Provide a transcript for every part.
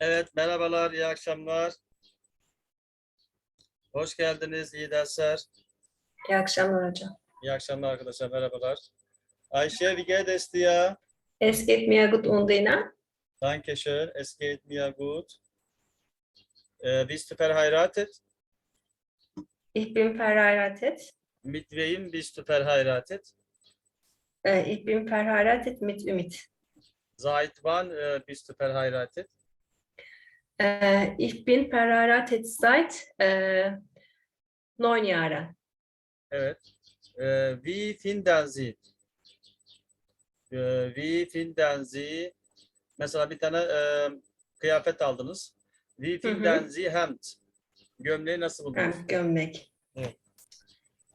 Evet, merhabalar, iyi akşamlar. Hoş geldiniz, iyi dersler. İyi akşamlar hocam. İyi akşamlar arkadaşlar, merhabalar. Ayşe, wie geht es dir? Es geht mir gut und Ihnen? Danke schön, es geht mir gut. Äh, bist du verheiratet? Ich bin verheiratet. Mit wem bist du verheiratet? Äh, Ich bin verheiratet mit Ümit. Seit wann äh, bist du verheiratet? Äh, Ich bin verheiratet seit äh, neun Jahren. Evet. Äh, wie finden Sie? Äh, wie finden Sie? Mesela bir tane e, kıyafet aldınız. Wie Hı hı. finden Sie Hemd? Gömleği nasıl Ha, buldunuz? gömlek. Evet.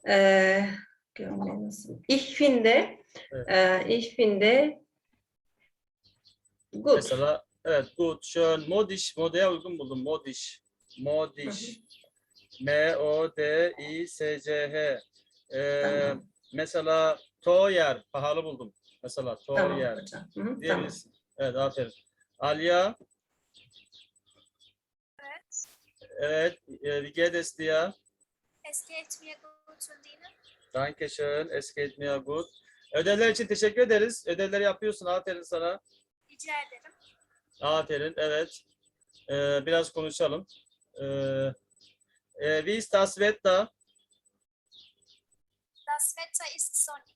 Äh, gömlek nasıl? Ich finde, Evet. äh, ich finde gut. Mesela evet good, schön, modiş, modaya uygun buldum. Modiş, modiş. M-O-D-I-S-C-H. Ee, Tamam. mesela teuer, pahalı buldum. Mesela Tamam teuer. hocam. Hı hı, tamam. Evet, aferin. Alya. Evet. Evet, wie geht es dir? Es geht mir gut und Ihnen? Danke schön, es geht mir gut. Ödevler için teşekkür ederiz. Ödevleri yapıyorsun, aferin sana. Rica ederim. Aferin, evet. Ee, biraz konuşalım. Ee, e, wie ist das Wetter? Das Wetter ist sonnig.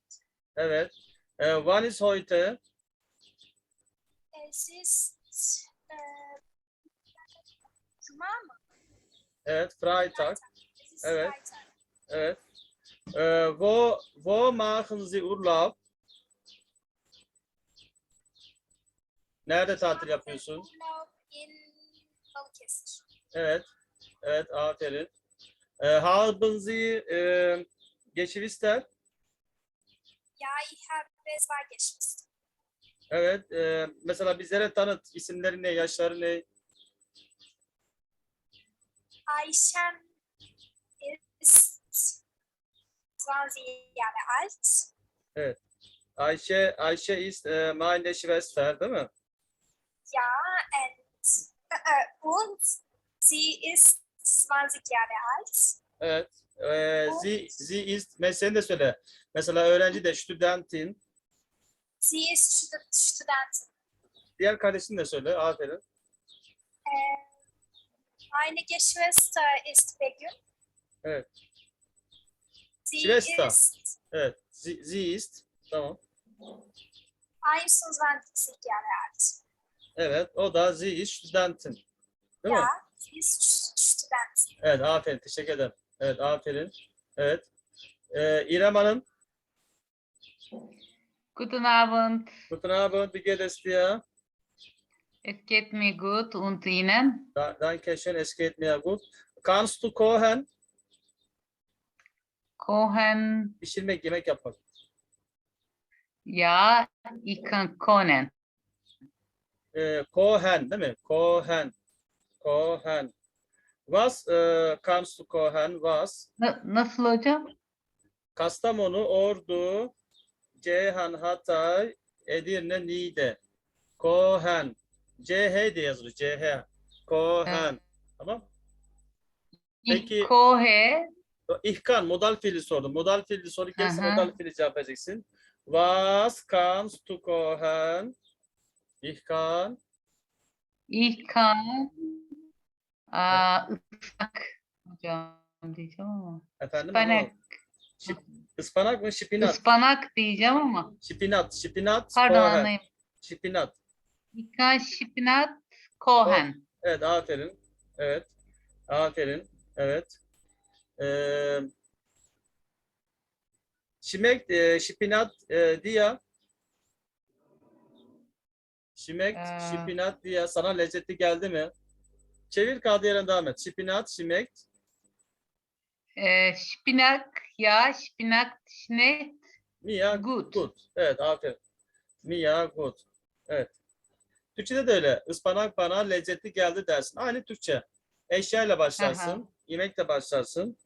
Evet. Ee, wann ist heute? Es ist äh, Cuma mı? Evet, Freitag. Es ist Evet. Freitag. Evet. Ee, wo, wo machen Sie Urlaub? Nerede tatil yapıyorsun? Balıkesir. Evet. Evet, aferin. Ee, haben Sie e, Geschwister? Ja, ich habe zwei Geschwister. Evet. e, mesela bizlere tanıt. İsimleri ne, yaşları ne? Ayşem ist 20 Jahre alt. Ayşe, Ayşe ist e, meine Schwester, değil mi? Ja, and, äh, und sie ist 20 Jahre alt. Evet. Ee, sie, sie ist, mesleğini de söyle. Mesela öğrenci de studentin. Sie ist Stud Studentin. Diğer kardeşini de söyle. Aferin. Äh, meine Geschwister ist Begüm. Evet. Sie Schwester. ist Evet. Sie, sie ist. Tamam. 21 Jahre alt. Evet. O da sie ist studentin. Değil mi? Sie ist St- Studentin. Evet. Aferin. Teşekkür ederim. Evet. Aferin. Evet. Ee, İrem Hanım. Guten Abend, Guten Abend. Wie geht es dir? es geht mir gut und Ihnen? Da, danke schön. Es geht mir gut. Kannst du kochen? Kochen, Pişirmek, yemek yapmak. ja, ich kann kochen. Ee, kochen değil mi? Kochen. Kochen. Was äh, kannst du kochen? Was? Na- nasıl hocam? Kastamonu, Ordu, Ceyhan, Hatay, Edirne, Niğde. Kohen. CH diye yazılıyor. CH. Kohen. Tamam. Peki- Ich koche, İhkan, modal fiili sordum. Modal fiili soru gelirse modal fiili cevap vereceksin. Was kannst du kochen? İhkan. ich kann aa, ıslak hocam diyeceğim ama. Efendim? Ispanak. Şip, ıspanak mı? Şipinat. ıspanak diyeceğim ama. Şipinat. Şipinat. Pardon kohen. anlayayım. Şipinat. Ich kann Spinat kochen. Evet, aferin. Evet. Aferin. Evet. Ee, Şimek, e, şipinat e, diye. Şimek, Ee. şipinat diye sana lezzetli geldi mi? Çevir kağıdı yerine devam et. Şipinat, şimek. Äh, Spinat, ja, Spinat schmeckt Mia, gut. good. Evet, aferin. Mia, good. Evet. Türkçede de öyle. Ispanak bana lezzetli geldi dersin. Aynı Türkçe. Eşyayla başlarsın. Yemekle başlarsın.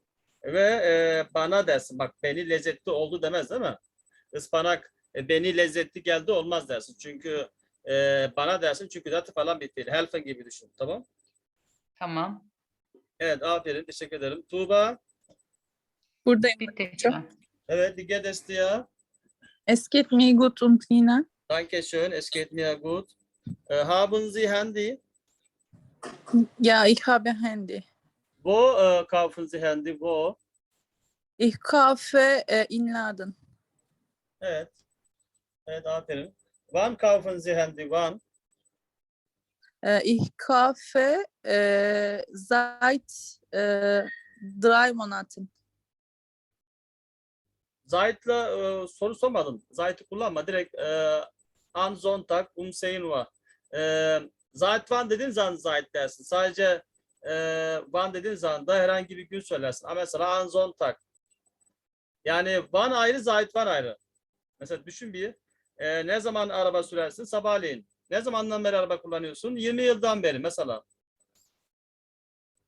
Ve e, bana dersin. Bak beni lezzetli oldu demez değil mi? Ispanak e, beni lezzetli geldi olmaz dersin. Çünkü Ee, bana dersin çünkü datif falan bir fiil. Helfen gibi düşün. Tamam. Tamam. Evet aferin. Teşekkür ederim. Tuğba. Buradayım. Bitti. Evet. Lige Destia. Es geht mir gut und Ihnen? Dankeschön. Es geht mir gut. Äh, haben Sie Handy? Ja, ich habe Handy. Wo äh, kaufen Sie Handy? Wo? Ich kaufe äh, in Laden. Evet. Evet aferin. Wann kaufen Sie Handy? Wann? İch kaufe äh, seit äh, drei Monaten. Zayt'la e, soru sormadım. Zayt'ı kullanma. Direkt e, an Sonntag um 10 Uhr. E, Zayt wann dediğin zaman Zayt dersin. Sadece e, wann dediğin zaman da herhangi bir gün söylersin. Ama mesela an Sonntag. Yani wann ayrı, Zayt wann ayrı. Mesela düşün bir. E, ne zaman araba sürersin? Sabahleyin. Ne zamandan beri araba kullanıyorsun? 20 yıldan beri mesela.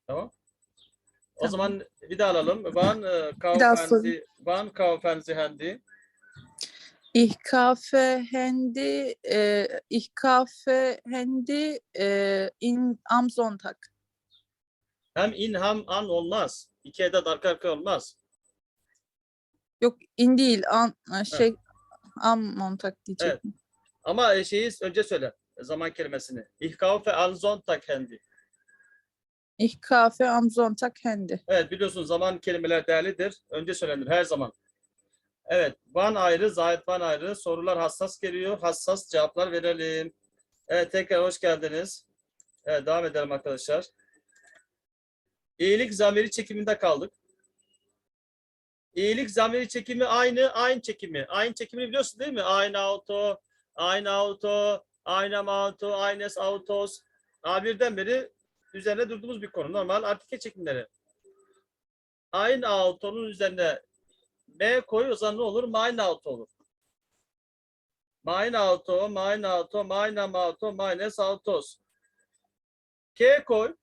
Tamam. O Tamam. zaman bir daha alalım. Wann e, kaufen wann kaufen Sie Handy? Ich kaufe Handy, äh, ich kaufe Handy äh, in, am Sonntag. Hem in hem an olmaz. İki edat arka arka olmaz. Yok in değil, an, e, şey am Montag diyecektim. Ama e, şeyi önce söyle. Zaman kelimesini. Ich kaufe an Sonntag Handy. Ich kaufe am Sonntag Handy. Evet biliyorsun zaman kelimeler değerlidir. Önce söylenir her zaman. Evet. Van ayrı, zahit van ayrı. Sorular hassas geliyor. Hassas cevaplar verelim. Evet tekrar hoş geldiniz. Evet devam edelim arkadaşlar. İyilik zamiri çekiminde kaldık. İyilik zamiri çekimi aynı, aynı çekimi. Aynı çekimini biliyorsun değil mi? Aynı auto, aynı auto, aynı auto, aynes autos. A1'den beri üzerine durduğumuz bir konu. Normal artike çekimleri. Aynı autonun üzerine B koy o zaman ne olur? Mine auto olur. Mine auto, mine auto, mine auto, mines autos. K koy.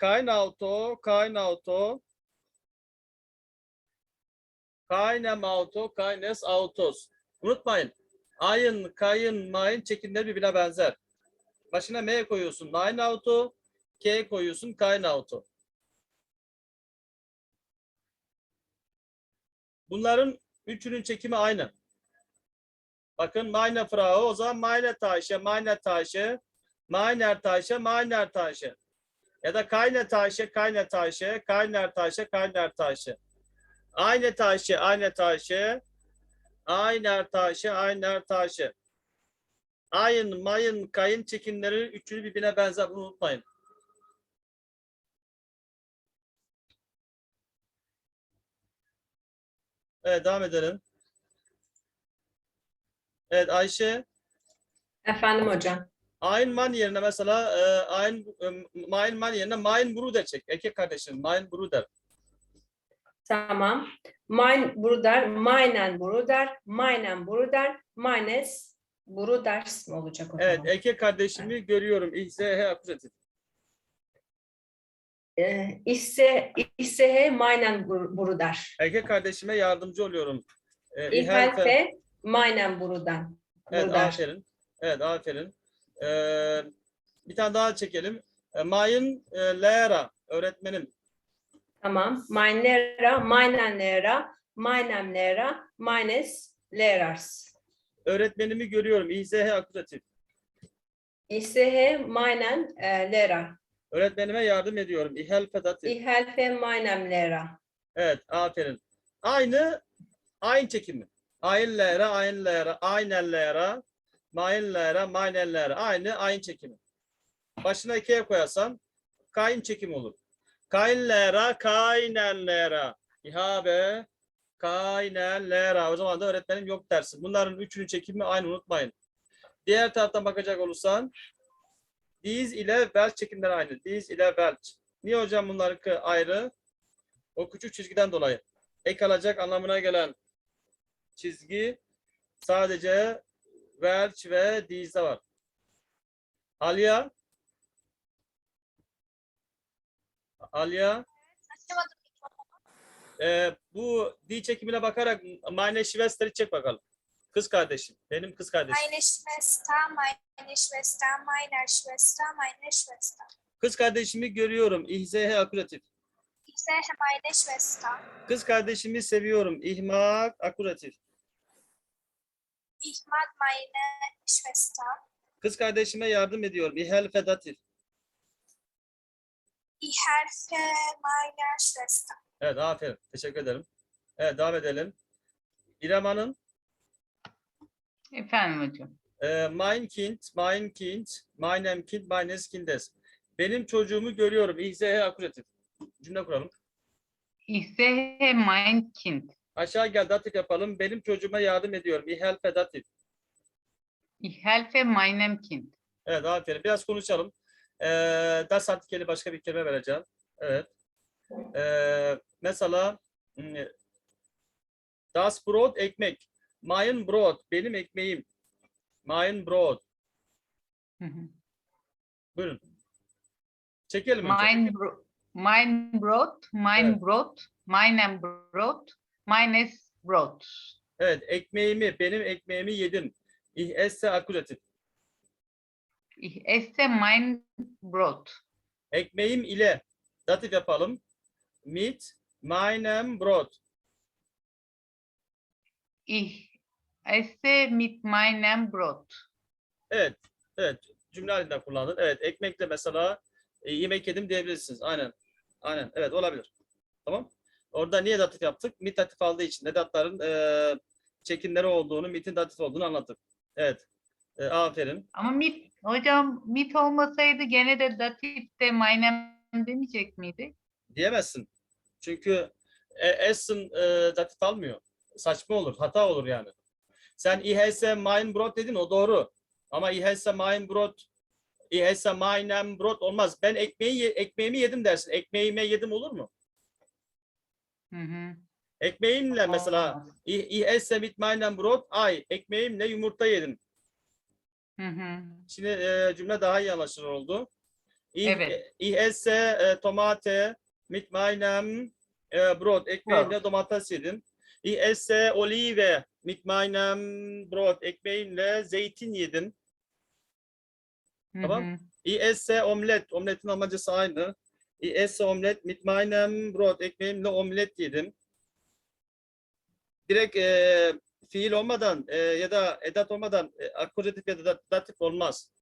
Kein auto, kein auto. Keinem auto, keines autos. Unutmayın. Ayın, kayın, mayın çekimleri birbirine benzer. Başına M koyuyorsun. Mine auto. K koyuyorsun. Kein auto. Bunların üçünün çekimi aynı. Bakın meine Frau o zaman meine Tasche, meine Tasche, meiner Tasche, meiner Tasche. Ya da keine Tasche, keine Tasche, keiner Tasche, keiner Tasche. Eine Tasche, eine Tasche, einer Tasche, einer Tasche. Ayın, mayın, kayın çekimleri üçünü birbirine benzer. Bunu unutmayın. Evet devam edelim. Evet Ayşe. Efendim hocam. Ein Mann yerine mesela e, ein, e, mein Mann yerine mein Bruder çek. Erkek kardeşim mein Bruder. Tamam. Mein Bruder, meinen Bruder, meinen Bruder, meines Bruders mı olacak o Evet zaman? erkek kardeşimi görüyorum. İhze akuzatif. Ee, ise, ise meinen Bru- Bruder. Erkek kardeşime yardımcı oluyorum. E, Ich helfe- helfe meinen Bruder. Evet Bruder. aferin. Evet aferin. Ee, bir tane daha çekelim. E, mein e, Lehrer. Öğretmenim. Tamam. Lehrer, meinem Lehrer, meines Lehrers. Öğretmenimi görüyorum. İhze akuzatif. Ich sehe meinen äh, Lehrer. Öğretmenime yardım ediyorum. Ich helfe datif. Ich helfe meinem Lehrer. Evet, aferin. Aynı, aynı çekimi. Ein Lehrer, ein Lehrer, einen Lehrer, mein Lehrer, meinen Lehrer. Aynı, aynı çekimi. Başına ikiye koyarsan, kein çekim olur. Kein Lehrer, keinen Lehrer. Ich habe keinen Lehrer. O zaman da öğretmenim yok dersin. Bunların üçünün çekimi aynı unutmayın. Diğer taraftan bakacak olursan, diz ile welch çekimleri aynı. Diz ile welch. Niye hocam bunlar ayrı? O küçük çizgiden dolayı. Ek alacak anlamına gelen çizgi sadece welch ve these var. Alya. Alya. Açamadım mikrofonu. e, bu di çekimine bakarak meine Schwester'i çek bakalım. Kız kardeşim. Benim kız kardeşim. Meine Schwester, meine Schwester, meine Schwester, meine Schwester. Kız kardeşimi görüyorum. İhzehe akuratif. Ich sehe meine Schwester. Kız kardeşimi seviyorum. İhmak akuratif. Ich mag meine Schwester. Kız kardeşime yardım ediyorum. İhel fedatif. Ich helfe meiner Schwester. Evet aferin. Teşekkür ederim. Evet devam edelim. İrem Hanım. Efendim hocam. E, mein Kind, mein Kind, meinem Kind, meines Kindes. Benim çocuğumu görüyorum. İhzehe akuratif. Cümle kuralım. Ich sehe mein Kind. Aşağı gel datif yapalım. Benim çocuğuma yardım ediyorum. İhel fedatif. Ich helfe meinem Kind. Evet aferin. Biraz konuşalım. Ee, ders artikeli başka bir kelime vereceğim. Evet. Ee, mesela hmm, Das Brot ekmek. Mein Brot. Benim ekmeğim. Mein Brot. Hı hı. Buyurun. Çekelim. Mein, Bro mein Brot, mein Evet. Brot, meinem Brot, meines Brot. Evet. Ekmeğimi, benim ekmeğimi yedim. Ich esse akkusatif. Ich esse mein Brot. Ekmeğim ile. Datif yapalım. Mit meinem Brot. Ich esse mit meinem Brot. Evet. Evet. Cümle halinde kullanılır. Evet. Ekmekle mesela e, yemek yedim diyebilirsiniz. Aynen. Aynen. Evet olabilir. Tamam. Orada niye datif yaptık? Mit datif aldığı için. Nedatların e, çekimleri olduğunu, mitin datif olduğunu anlattık. Evet. E, aferin. Ama mit, hocam mit olmasaydı gene de datifte meinem demeyecek miydi? Diyemezsin. Çünkü e, Essen e, datif almıyor. Saçma olur. Hata olur yani. Sen ihese mein Brot dedin o doğru. Ama ihese mein Brot ihese meinem Brot olmaz. Ben ekmeği ekmeğimi yedim dersin. Ekmeğime yedim olur mu? Hı hı. Ekmeğimle mesela esse mit meinem Brot ay ekmeğimle yumurta yedim. Hı hı. Şimdi e, cümle daha iyi anlaşılır oldu. Ich, Evet. ich esse e, tomate mit meinem e, Brot. Ekmeğimle domates yedim. Ich esse Olive mit meinem Brot. Ekmeğimle zeytin yedim. Hı Tamam. hı. Ich esse omlet. Omletin amacısı aynı. Ich esse omlet mit meinem Brot. Ekmeğimle omlet yedim. Direkt e, fiil olmadan e, ya da edat olmadan e, akkusatif ya da datif olmaz.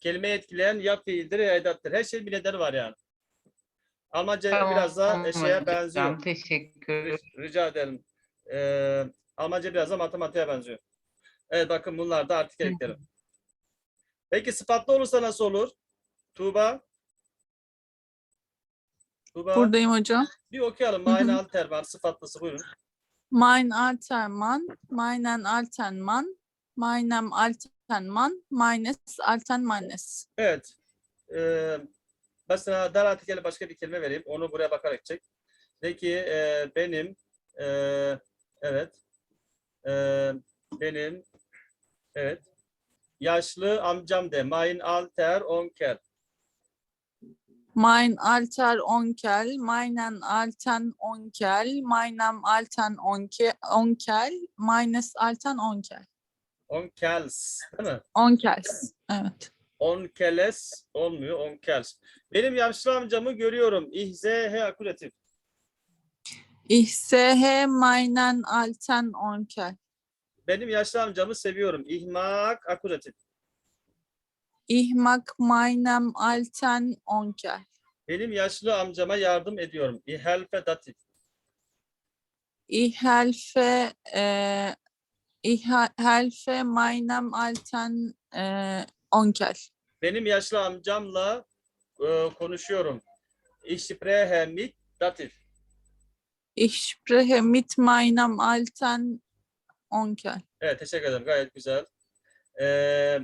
Kelimeyi etkileyen ya fiildir ya edattır. Her şeyin bir nedeni var yani. Almanca biraz da şeye hocam, benziyor. Teşekkür Ri- Rica ederim. Ee, Almanca biraz da matematiğe benziyor. Evet bakın bunlar da artık eklerim. Peki sıfatlı olursa nasıl olur? Tuğba? Tuğba Buradayım hocam. bir okuyalım. Meine alter var sıfatlısı buyurun. Mein alter Mann, meinen alten Mann, meinem alten meines alten. Evet. Ee, mesela dar artikeli başka bir kelime vereyim. Onu buraya bakarak çek. De ki e, benim e, evet e, benim evet yaşlı amcam de. Mein alter onkel. Mein alter Onkel, meinen alten Onkel, meinem alten Onke, Onkel, meines alten Onkel. Onkels. Değil mi? Onkels. Evet. Onkeles olmuyor. Onkels. Benim yaşlı amcamı görüyorum. İhzehe akulatif. Ich sehe meinen alten Onkel. Benim yaşlı amcamı seviyorum. İhmak akulatif. Ich mag meinem alten Onkel. Benim yaşlı amcama yardım ediyorum. İhelfe datif. Ich helfe, äh, ich ha- helfe meinem alten äh, Onkel. Benim yaşlı amcamla e, konuşuyorum. Ich spreche mit datif. Ich spreche mit meinem alten Onkel. Evet teşekkür ederim. Gayet güzel. Ee,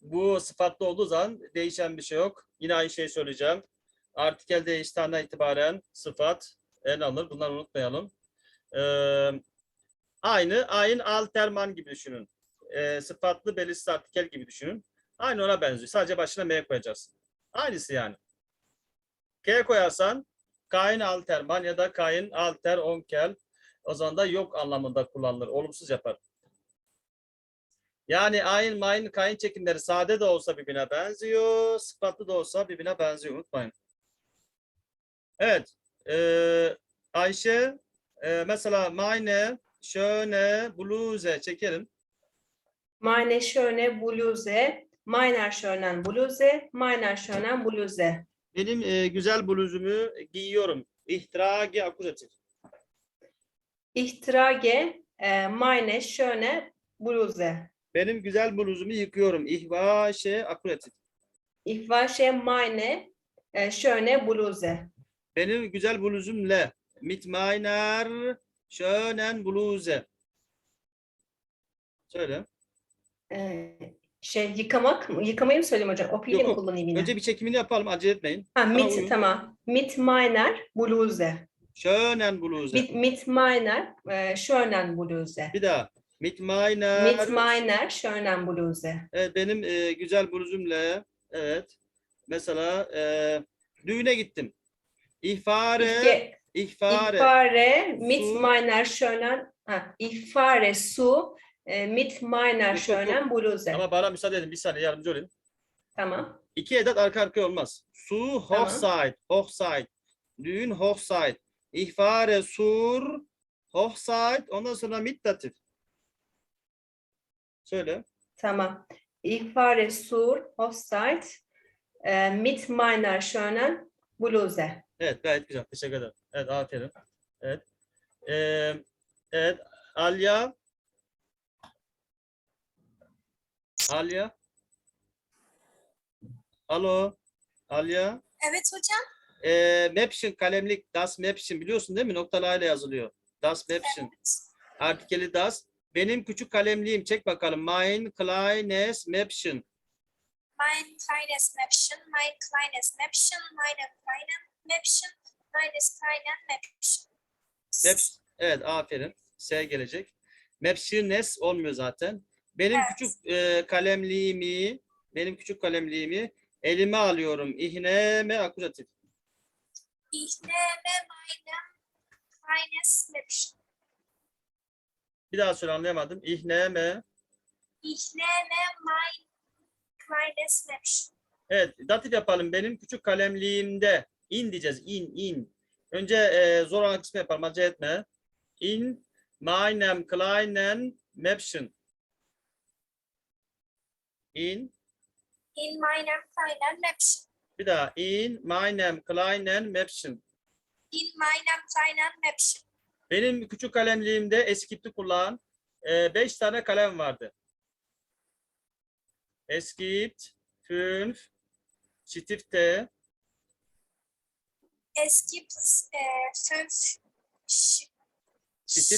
bu sıfatlı olduğu zaman değişen bir şey yok. Yine aynı şeyi söyleyeceğim. Artikel değiştiğinden itibaren sıfat en alır. Bunları unutmayalım. Ee, aynı aynı alterman gibi düşünün. Ee, sıfatlı belirsiz artikel gibi düşünün. Aynı ona benziyor. Sadece başına M koyacağız. Aynısı yani. K koyarsan kain alterman ya da kain alter onkel o zaman da yok anlamında kullanılır. Olumsuz yapar. Yani ayin, mayin, kayin çekimleri sade de olsa birbirine benziyor, sıfatlı da olsa birbirine benziyor. Unutmayın. Evet. eee, Ayşe, eee, mesela meine schöne Bluse çekelim. Meine schöne Bluse, meiner schönen Bluse, meiner schönen Bluse. Benim eee, güzel bluzumu giyiyorum. İhtiragi akuzatif. Ich trage e, meine schöne Bluse. Benim güzel bluzumu yıkıyorum. İhvaşe akuzatif. Ich wasche meine e, schöne Bluse. Benim güzel bluzumle. Mit meiner schönen Bluse. Söyle. E, şey yıkamak mı? Yıkamayı mı söyleyeyim hocam? O Yok, mi kullanayım yine? Önce bir çekimini yapalım. Acele etmeyin. ha, mit uyun. tamam. Mit meiner Bluse. Schönen Bluse. Mit, mit meiner e, schönen Bluse. Bir daha. Mit meiner. Mit meiner schönen Bluse. Evet, benim e, güzel bluzumla. Evet. Mesela e, düğüne gittim. İhfare. Ich, ge- İhfare. ich fahre mit Su. meiner schönen ha, ich fahre zu e, mit meiner yok. schönen Bluse. Ama bana müsaade edin. Bir saniye yardımcı olayım. Tamam. İki edat arka arkaya olmaz. Su Tamam. Hochzeit. Hochzeit. Düğün Hochzeit. İhfare sur Hochzeit. Ondan sonra mit datif. Söyle. Tamam. Ich fahre zur Hochzeit e, mit meiner schönen Bluse. Evet gayet güzel. Teşekkür ederim. Evet aferin. Evet. Ee, evet. Alya. Alya. Alo. Alya. Evet hocam. Ee, Maption kalemlik Das Maption biliyorsun değil mi? Noktalarla yazılıyor. Das Maption. Artikeli Das. Benim küçük kalemliğim. Çek bakalım. Mein kleines Maption. Mein kleines Mäppchen, mein kleines Mäppchen, meine kleinen Mäppchen, meines kleinen Mäppchen. Map- evet aferin. S gelecek. Maptiones olmuyor zaten. Benim Evet. küçük e, kalemliğimi benim küçük kalemliğimi elime alıyorum. İhneme akuzatif. Ich nehme meinen kleines Mäppchen. Bir daha söyle anlayamadım. İhneme. Mein kleines Mäppchen. Evet datif yapalım. Benim küçük kalemliğimde in diyeceğiz. In in. Önce e, zor olan kısmı yapalım. Acele etme. In meinem kleinen Mäppchen. In. In meinem kleinen Mäppchen. Bir daha. In meinem kleinen Mäppchen. In meinem kleinen Mäppchen. Benim küçük kalemliğimde eskipti kullan. e, beş tane kalem vardı. Eskipt, fünf, Stifte, Es gibt äh, fünf Stifte,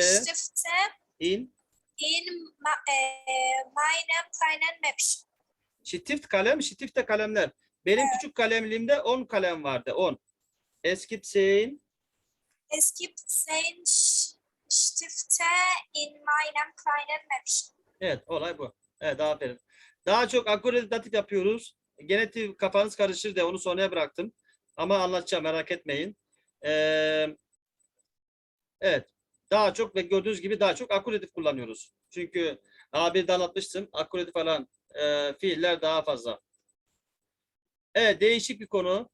Stifte in. in ma äh, meinem kleinen Mäppchen. Stift kalem, Stifte kalemler. Benim küçük kalemliğimde 10 kalem vardı. 10. Eskipt zehn, Es gibt zehn Stifte in meinem kleinen Mäppchen. Evet, olay bu. Evet, aferin. Daha çok akreditatif yapıyoruz. Genetik kafanız karışır diye onu sonraya bıraktım. Ama anlatacağım, merak etmeyin. Ee, evet, daha çok ve gördüğünüz gibi daha çok akreditatif kullanıyoruz. Çünkü A1'de anlatmıştım. Akreditatif falan e, fiiller daha fazla. Evet, değişik bir konu.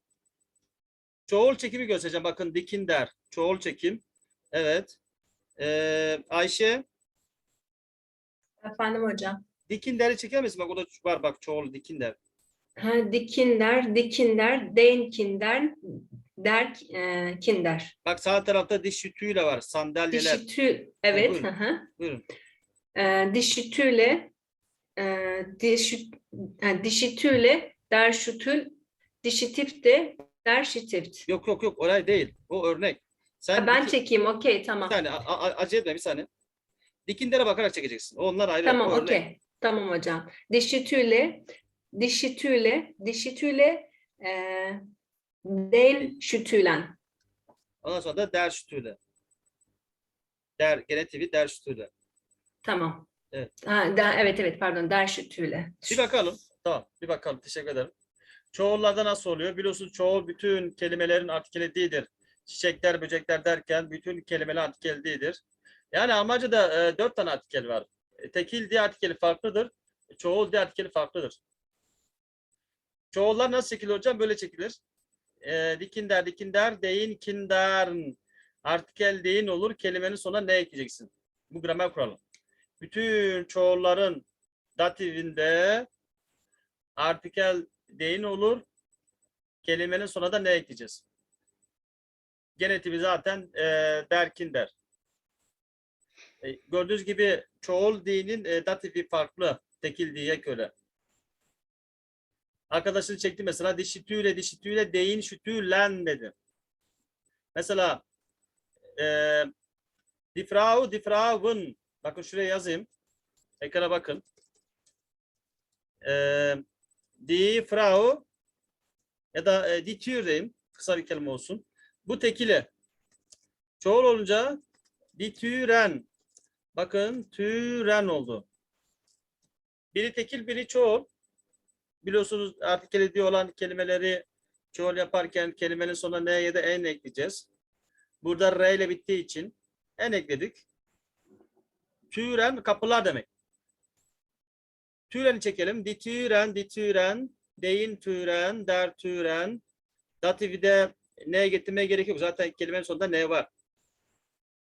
Çoğul çekimi göstereceğim. Bakın dikinder. Çoğul çekim. Evet. Ee, Ayşe. Efendim hocam. Dikinder'i çeker misin? Bak o da var bak çoğul dikinder. Ha, dikinder, dikinder, den kinder, der e, kinder. Bak sağ tarafta diş sütüyle var. Sandalyeler. Dişitü, evet. buyurun. hı hı. Buyurun. E, dişitüyle, e, dişi, ha, dişitüyle, der şutül, dişitift de, der şitift. Yok yok yok olay değil. O örnek. Sen Ha, ben çekeyim, okey bir tamam. saniye a- a- acele etme bir saniye. Dikindere bakarak çekeceksin. Onlar ayrı. Tamam, o örnek. okey. Tamam hocam. Dişitüyle, dişitüyle, dişitüyle, e, den şütülen. Ondan sonra da der sütüyle. Der genetiği der sütüyle. Tamam. Evet. Ha, der, evet evet pardon, der şütüyle. Bir bakalım. Tamam bir bakalım. Teşekkür ederim. Çoğullarda nasıl oluyor? Biliyorsunuz çoğul bütün kelimelerin artikeli değildir. Çiçekler, böcekler derken bütün kelimelerin artikeli değildir. Yani amacı da e, dört tane artikel var. E, Tekil di artikeli farklıdır. Çoğul di artikeli farklıdır. Çoğullar nasıl çekilir hocam? Böyle çekilir. E, dikinder, dikinder, deyin, kindarn. Artikel deyin olur. Kelimenin sonuna ne ekleyeceksin? Bu gramer kuralı. Bütün çoğulların datifinde artikel deyin olur. Kelimenin sonuna da ne ekleyeceğiz? Genetiği zaten e, derkin der. E, gördüğünüz gibi çoğul dinin e, datifi farklı tekil diye göre. Arkadaşını çekti mesela dişitüyle dişitüyle deyin şütülen dedi. Mesela e, die Frau, die Frauen. Bakın şuraya yazayım. Ekrana bakın. E, die Frau ya da e, die Tür. Kısa bir kelime olsun. Bu tekile. Çoğul olunca die Türen. Bakın Türen oldu. Biri tekil, biri çoğul. Biliyorsunuz artikel ediyor olan kelimeleri çoğul yaparken kelimenin sonuna ne ya da en ekleyeceğiz. Burada R ile bittiği için en ekledik. Türen kapılar demek. Türen'i çekelim. Die Türen, die Türen, deyin Türen, der Türen. Datifi de ne getirmeye gerek yok. Zaten kelimenin sonunda ne var.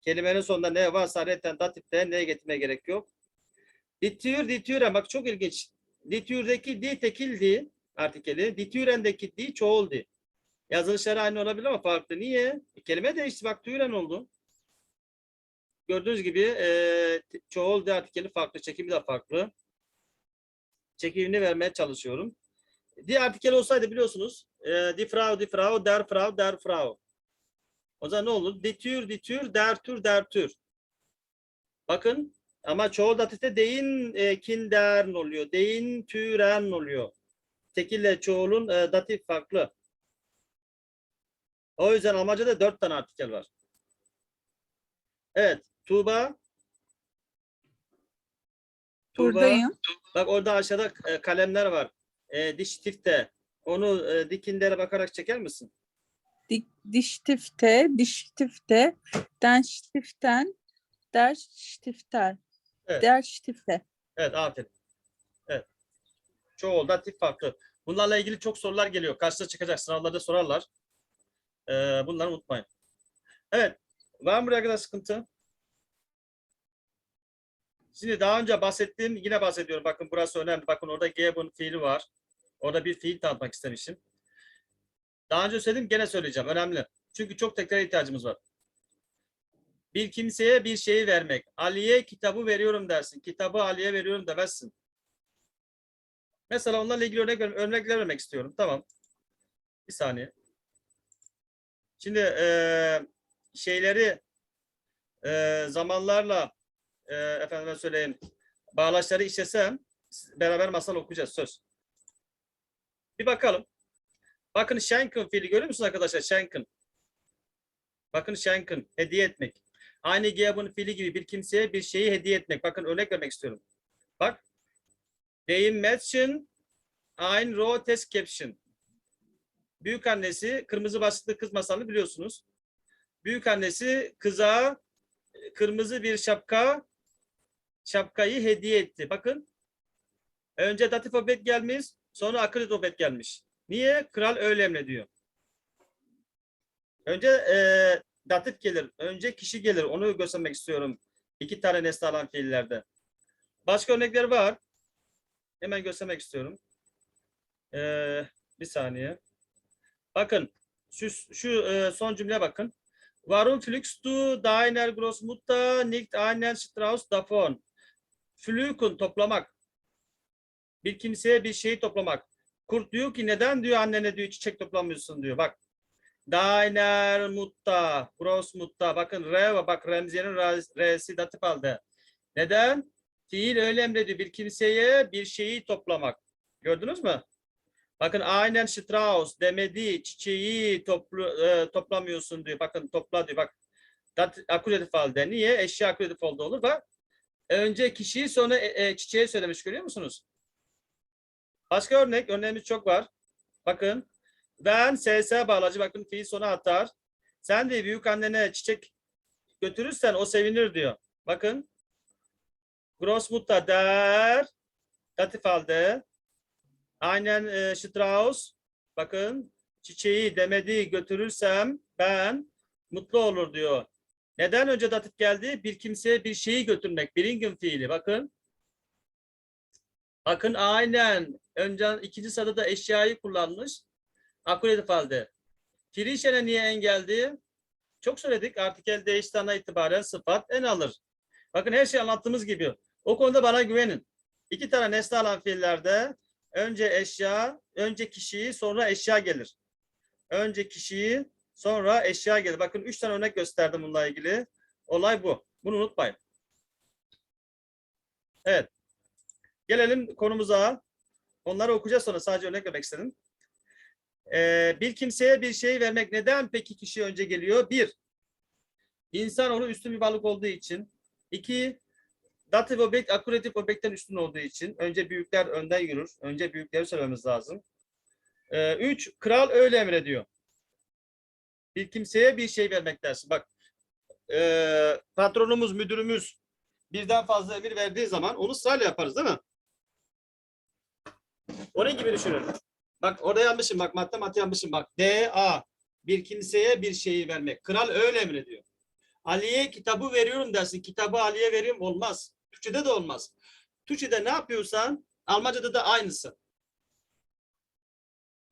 Kelimenin sonunda ne varsa zaten datifte ne getirmeye gerek yok. Ditür, ditüren. Bak çok ilginç. Ditürdeki di tekildi artikeli. Ditürendeki di çoğuldi. Yazılışları aynı olabilir ama farklı. Niye? E, kelime değişti. Bak türen oldu. Gördüğünüz gibi e, çoğul di artikeli farklı. Çekimi de farklı. Çekimini vermeye çalışıyorum. Di artikel olsaydı biliyorsunuz. E, die Frau, die Frau, der Frau, der Frau. O zaman ne olur? Die Tür, die Tür, der Tür, der Tür. Bakın ama çoğul datifte deyin e, kindern oluyor. Deyin türen oluyor. Tekille çoğulun e, datif farklı. O yüzden Almanca'da dört tane artikel var. Evet. Tuğba. Buradayım. Bak orada aşağıda e, kalemler var. E, diş tifte. Onu e, dikindere bakarak çeker misin? Di- Diştifte, diştifte, denştiften, derştifter, Evet. derştifte. Evet, aferin. Evet. Çoğul da tip farklı. Bunlarla ilgili çok sorular geliyor. Karşıda çıkacak. Sınavlarda sorarlar. Ee, bunları unutmayın. Evet. Var mı buraya kadar sıkıntı? Şimdi daha önce bahsettiğim yine bahsediyorum. Bakın burası önemli. Bakın orada geben fiili var. Orada bir fiil tanıtmak istemişim. Daha önce söyledim gene söyleyeceğim. Önemli. Çünkü çok tekrar ihtiyacımız var. Bir kimseye bir şeyi vermek. Ali'ye kitabı veriyorum dersin. Kitabı Ali'ye veriyorum demezsin. Mesela onlarla ilgili örnek, örnekler vermek istiyorum. Tamam. Bir saniye. Şimdi eee, şeyleri eee, zamanlarla eee efendime söyleyeyim bağlaçları işlesem beraber masal okuyacağız söz. Bir bakalım. Bakın Schenken fiili görüyor musunuz arkadaşlar? Schenken. Bakın Schenken. Hediye etmek. Aynı geben fiili gibi bir kimseye bir şeyi hediye etmek. Bakın örnek vermek istiyorum. Bak. Dem Mädchen ein rotes Käppchen. Büyük annesi kırmızı başlıklı kız masalını biliyorsunuz. Büyük annesi kıza e, kırmızı bir şapka şapkayı hediye etti. Bakın. Önce datif obet gelmiş, sonra akrit obet gelmiş. Niye? Kral öyle emrediyor. Önce e, datif gelir. Önce kişi gelir. Onu göstermek istiyorum. İki tane nesne alan fiillerde. Başka örnekler var. Hemen göstermek istiyorum. Ee, bir saniye. Bakın. Şu, şu e, son cümleye bakın. Warum fliegst du deiner Großmutter nicht einen Strauß davon? Flügen toplamak. Bir kimseye bir şeyi toplamak. Kurt diyor ki neden diyor annene diyor çiçek toplamıyorsun diyor. Bak. Deiner Mutter, Großmutter. Bakın R var. Bak Remziye'nin R'si datif aldı. Neden? Fiil öyle emrediyor. Bir kimseye bir şeyi toplamak. Gördünüz mü? Bakın aynen Strauss demedi çiçeği toplu, e, toplamıyorsun diyor. Bakın topla diyor. Bak dat, halde. Niye? Eşya akülatif oldu olur. Bak önce kişiyi sonra e, e, çiçeği söylemiş görüyor musunuz? Başka örnek. Örneğimiz çok var. Bakın ben SS bağlacı bakın fiil sona atar. Sen de büyük annene çiçek götürürsen o sevinir diyor. Bakın Großmutter der datif halde. Aynen e, Strauss. Bakın çiçeği demedi götürürsem ben mutlu olur diyor. Neden önce datif geldi? Bir kimseye bir şeyi götürmek. Bringen fiili. Bakın. Bakın aynen. Önce ikinci sırada da eşyayı kullanmış. Akkusatif halde. Firişene niye en geldi? Çok söyledik. Artikel değiştiğinden itibaren sıfat en alır. Bakın her şey anlattığımız gibi. O konuda bana güvenin. İki tane nesne alan fiillerde önce eşya, önce kişiyi, sonra eşya gelir. Önce kişiyi, sonra eşya gelir. Bakın üç tane örnek gösterdim bununla ilgili. Olay bu. Bunu unutmayın. Evet. Gelelim konumuza. Onları okuyacağız sonra sadece örnek vermek istedim. Ee, bir kimseye bir şey vermek neden peki kişi önce geliyor? Bir, insan onu üstün bir varlık olduğu için. İki, datif objekt akuratif objekten üstün olduğu için. Önce büyükler önden yürür. Önce büyükleri söylememiz lazım. Ee, üç, kral öyle emrediyor. Bir kimseye bir şey vermek dersin. Bak, ee, patronumuz, müdürümüz birden fazla emir verdiği zaman onu sırayla yaparız değil mi? Onun gibi düşünün. Bak orada yanlışım. Bak madde madde yanlışım. Bak D A bir kimseye bir şeyi vermek. Kral öyle emrediyor. Ali'ye kitabı veriyorum dersin. Kitabı Ali'ye veriyorum olmaz. Türkçe'de de olmaz. Türkçe'de ne yapıyorsan Almanca'da da aynısı.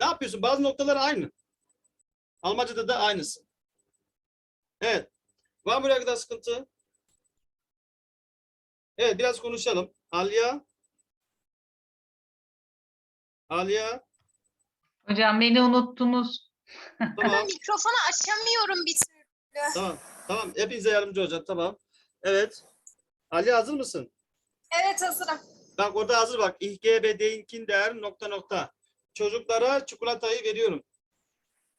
Ne yapıyorsun? Bazı noktalar aynı. Almanca'da da aynısı. Evet. Var mı buraya kadar sıkıntı? Evet biraz konuşalım. Alya. Alya. Hocam beni unuttunuz. Tamam. Mikrofonu açamıyorum bir türlü. Tamam. Tamam. Hepinize yardımcı olacağım. Tamam. Evet. Ali hazır mısın? Evet hazırım. Bak orada hazır bak. Ich gebe den Kinder nokta nokta. Çocuklara çikolatayı veriyorum.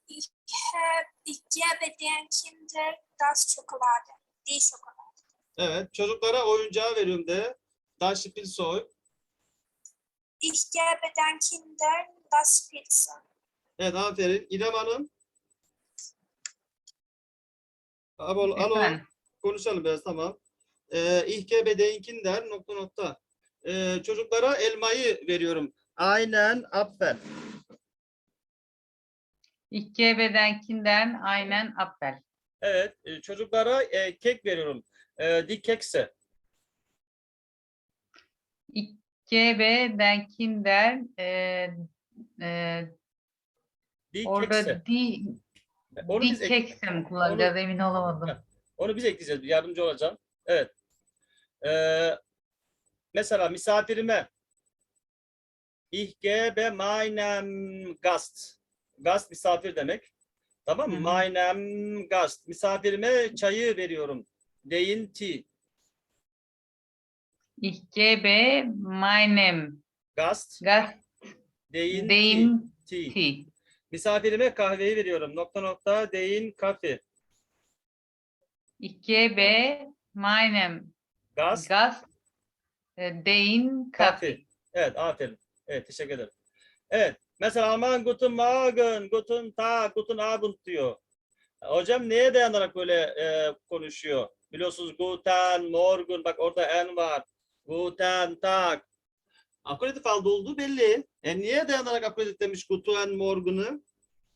Ich, äh, ich gebe den Kindern das Schokolade. Die Schokolade. Evet. Çocuklara oyuncağı veriyorum de. Das Spielzeug. Ich gebe den Kindern das Spielzeug. Evet aferin. İrem Hanım. Alo, alo. Konuşalım biraz tamam. Ee, ich gebe den Kinder nokta nokta. Ee, çocuklara elmayı veriyorum. Aynen Apfel. Ich gebe den Kindern einen Apfel. Evet. e, çocuklara e, kek veriyorum. E, die Kekse. Ich gebe den Kindern e, e, Die orada Kekse. die, Onu biz, ek- Kekse mi kullanacağız emin olamadım. onu biz ekleyeceğiz. Yardımcı olacağım. Evet. Ee, mesela misafirime Ich gebe meinem Gast. Gast misafir demek. Tamam mı? Meinem Gast. Misafirime çayı veriyorum. Den Tee. Ich gebe meinem Gast. Gast Tee. den Tea. Tee. Misafirime kahveyi veriyorum. Nokta nokta den Kaffee. Ich gebe meinem Gast. Gast e, Kaffee. Kaffee. Evet, aferin. Evet, teşekkür ederim. Evet, mesela Alman Guten Morgen, Guten Tag, Guten Abend diyor. Hocam neye dayanarak böyle e, konuşuyor? Biliyorsunuz Guten Morgen, bak orada N var. Guten Tag. Akolitif halde olduğu belli. E niye dayanarak akolitif demiş Guten Morgen'ı?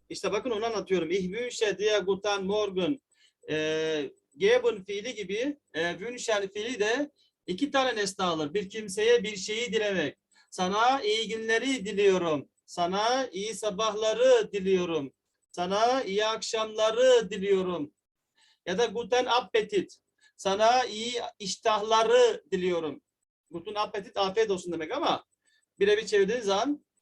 İşte bakın onu anlatıyorum. Wünsche dir Guten Morgen. E, geben fiili gibi e, wünschen fiili de iki tane nesne alır. Bir kimseye bir şeyi dilemek. Sana iyi günleri diliyorum. Sana iyi sabahları diliyorum. Sana iyi akşamları diliyorum. Ya da guten appetit. Sana iyi iştahları diliyorum. Guten appetit afiyet olsun demek ama birebir çevirdiğiniz zaman